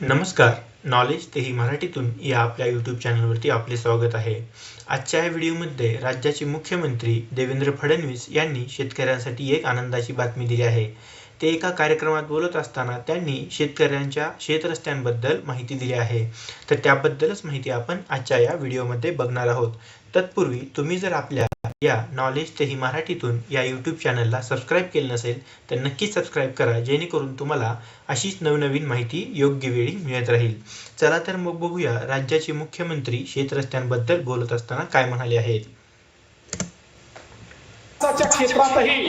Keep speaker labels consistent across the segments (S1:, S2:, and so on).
S1: नमस्कार नॉलेज तेही मराठीतून या आपल्या यूट्यूब चॅनलवरती आपले स्वागत आहे. आजच्या या व्हिडिओमध्ये राज्याचे मुख्यमंत्री देवेंद्र फडणवीस यांनी शेतकऱ्यांसाठी एक आनंदाची बातमी दिली आहे. ते एका कार्यक्रमात बोलत असताना त्यांनी शेतकऱ्यांच्या शेतरस्त्यांबद्दल माहिती दिली आहे. तर त्याबद्दलच माहिती आपण आजच्या या व्हिडिओमध्ये बघणार आहोत. तत्पूर्वी तुम्ही जर आपल्या या नॉलेज तेही मराठीतून या यूट्यूब चॅनलला सबस्क्राईब केलं नसेल तर नक्कीच सबस्क्राईब करा जेणेकरून तुम्हाला अशीच नवनवीन माहिती योग्य वेळी मिळत राहील. चला तर मग बघूया राज्याचे मुख्यमंत्री शेतरस्त्यांबद्दल बोलत असताना काय म्हणाले आहेत.
S2: क्षेत्रातही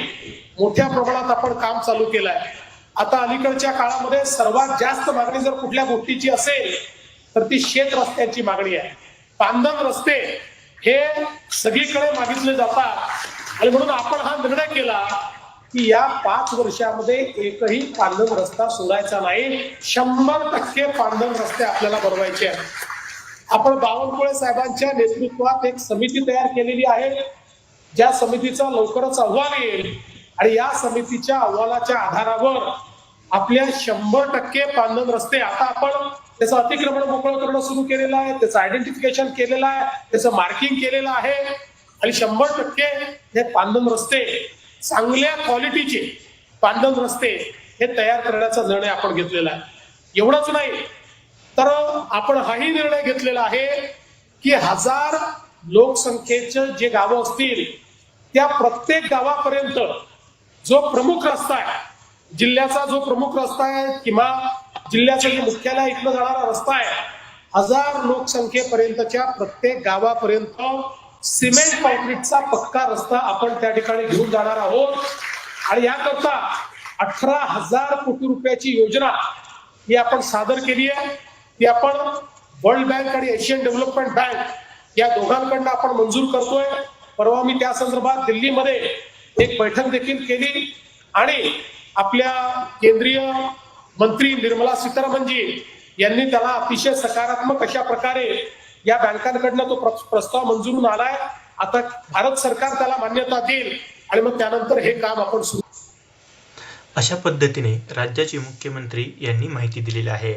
S2: मोठ्या प्रमाणात आपण काम चालू केलं आहे आता अलीकडच्या काळामध्ये सर्वात जास्त मागणी जर कुठल्या गोष्टीची असेल तर ती शेत रस्त्यांची मागणी आहे. पांदन रस्ते हे सगळीकडे मागितले जातात. आणि म्हणून आपण हा निर्णय केला की या पाच वर्षामध्ये एकही पांदन रस्ता सोडायचा नाही. शंभर टक्के पांदन रस्ते आपल्याला बनवायचे आहेत. आपण बावनकुळे साहेबांच्या नेतृत्वात एक समिती तयार केलेली आहे. ज्या समितीचा लवकरच अहवाल येईल. आणि या समितीच्या अहवालाच्या आधारावर आपल्या शंभर टक्के पांदन रस्ते आता आपण त्याचं अतिक्रमण मोकळं करणं सुरू केलेलं आहे त्याचं आयडेंटिफिकेशन केलेलं आहे त्याचं मार्किंग केलेलं आहे. आणि शंभर टक्के हे पांदन रस्ते चांगल्या क्वालिटीचे पांदन रस्ते हे तयार करण्याचा निर्णय आपण घेतलेला आहे. एवढंच नाही तर आपण हाही निर्णय घेतलेला आहे की हजार लोकसंख्येचे जे गावं असतील त्या प्रत्येक गावापर्यंत जो प्रमुख रस्ता आहे जिल्ह्याचा जो प्रमुख रस्ता आहे किंवा जिल्ह्याचं जे मुख्यालय इथलं जाणारा रस्ता आहे हजार लोकसंख्येपर्यंतच्या प्रत्येक गावापर्यंत सिमेंट कॉन्क्रीटचा पक्का रस्ता आपण त्या ठिकाणी घेऊन जाणार आहोत. आणि याकरता अठरा हजार कोटी रुपयाची योजना ही आपण सादर केली आहे. ती आपण वर्ल्ड बँक आणि एशियन डेव्हलपमेंट बँक या दोघांकडनं आपण मंजूर करतोय. परवा मी त्या संदर्भात दिल्लीमध्ये एक बैठक देखील केली. आणि आपल्या केंद्रीय मंत्री निर्मला सीतारामनजी यांनी त्याला अतिशय सकारात्मक अशा प्रकारे या बँकांकडनं तो प्रस्ताव मंजूर होऊन आलाय आता भारत सरकार त्याला मान्यता देईल आणि मग त्यानंतर हे काम आपण सुरू
S1: अशा पद्धतीने राज्याचे मुख्यमंत्री यांनी माहिती दिलेली आहे.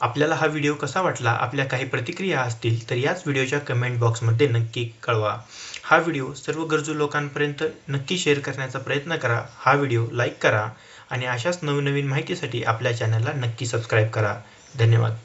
S1: आपल्याला हा व्हिडिओ कसा वाटला आपल्या काही प्रतिक्रिया असतील तर याच व्हिडिओच्या कमेंट बॉक्समध्ये नक्की कळवा. हा व्हिडिओ सर्व गरजू लोकांपर्यंत नक्की शेअर करण्याचा प्रयत्न करा. हा व्हिडिओ लाईक करा आणि अशाच नवनवीन माहितीसाठी आपल्या चॅनलला नक्की सबस्क्राईब करा. धन्यवाद.